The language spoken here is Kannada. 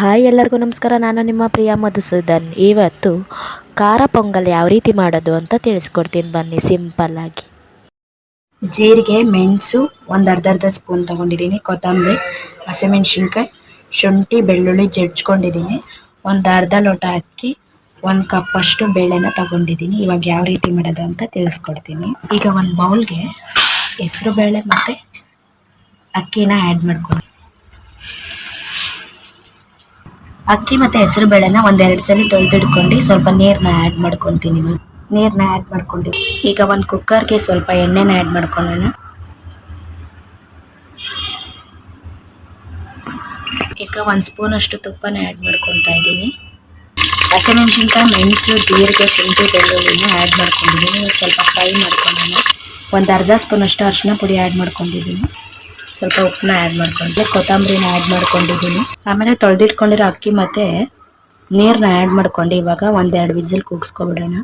ಹಾಯ್ ಎಲ್ಲರಿಗೂ ನಮಸ್ಕಾರ. ನಾನು ನಿಮ್ಮ ಪ್ರಿಯ ಮಧುಸೂದನ್. ಇವತ್ತು ಖಾರ ಪೊಂಗಲ್ ಯಾವ ರೀತಿ ಮಾಡೋದು ಅಂತ ತಿಳಿಸ್ಕೊಡ್ತೀನಿ ಬನ್ನಿ, ಸಿಂಪಲ್ ಆಗಿ. ಜೀರಿಗೆ, ಮೆಣಸು, ಒಂದು ಅರ್ಧ ಅರ್ಧ ಸ್ಪೂನ್ ತೊಗೊಂಡಿದ್ದೀನಿ. ಕೊತ್ತಂಬರಿ, ಹಸಿಮೆಣ್ಸಿನ್ಕಾಯಿ, ಶುಂಠಿ, ಬೆಳ್ಳುಳ್ಳಿ ಜಡ್ಜ್ಕೊಂಡಿದ್ದೀನಿ ಒಂದು ಅರ್ಧ ಲೋಟ ಅಕ್ಕಿ, ಒಂದು ಕಪ್ಪಷ್ಟು ಬೇಳೆನ ತಗೊಂಡಿದ್ದೀನಿ. ಇವಾಗ ಯಾವ ರೀತಿ ಮಾಡೋದು ಅಂತ ತಿಳಿಸ್ಕೊಡ್ತೀನಿ. ಈಗ ಒಂದು ಬೌಲ್ಗೆ ಹೆಸರು, ಬೇಳೆ ಮತ್ತು ಅಕ್ಕಿನ ಆ್ಯಡ್ ಮಾಡ್ಕೊಂಡು ಅಕ್ಕಿ ಮತ್ತು ಹೆಸರು ಬೇಳೆನ ಒಂದೆರಡು ಸಲ ತೊಳೆದಿಡ್ಕೊಂಡು ಸ್ವಲ್ಪ ನೀರನ್ನ ಆ್ಯಡ್ ಮಾಡ್ಕೊತೀನಿ ನೀರನ್ನ ಆ್ಯಡ್ ಮಾಡ್ಕೊಂಡು. ಈಗ ಒಂದು ಕುಕ್ಕರ್ಗೆ ಸ್ವಲ್ಪ ಎಣ್ಣೆನ ಆ್ಯಡ್ ಮಾಡ್ಕೊಳ್ಳೋಣ. ಈಗ ಒಂದು ಸ್ಪೂನ್ ಅಷ್ಟು ತುಪ್ಪನ ಆ್ಯಡ್ ಮಾಡ್ಕೊತಾ ಇದ್ದೀನಿ. ಹಸಿಮೆಣ್ಸಿನ್ಕಾಯಿ, ಮೆಣಸು, ಜೀರಿಗೆ, ಶುಂಠಿ, ಬೆಳ್ಳುಳ್ಳಿನ ಆ್ಯಡ್ ಮಾಡ್ಕೊಂಡಿದ್ದೀನಿ. ಸ್ವಲ್ಪ ಫ್ರೈ ಮಾಡ್ಕೊಳ್ಳೋಣ. ಒಂದು ಅರ್ಧ ಸ್ಪೂನ್ ಅಷ್ಟು ಅರಿಶಿನ ಪುಡಿ ಆ್ಯಡ್ ಮಾಡ್ಕೊಂಡಿದ್ದೀನಿ. ಸ್ವಲ್ಪ ಉಪ್ಪನ್ನ ಆ್ಯಡ್ ಮಾಡ್ಕೊಂಡೆ ಕೊತ್ತಂಬರಿನ ಆ್ಯಡ್ ಮಾಡ್ಕೊಂಡಿದ್ದೀನಿ ಆಮೇಲೆ ತೊಳೆದಿಟ್ಕೊಂಡಿರೋ ಅಕ್ಕಿ ಮತ್ತು ನೀರನ್ನ ಆ್ಯಡ್ ಮಾಡ್ಕೊಂಡು ಇವಾಗ ಒಂದೆರಡು ವಿಸಿಲ್ ಕೂಗಿಸ್ಕೊಬಿಡೋಣ.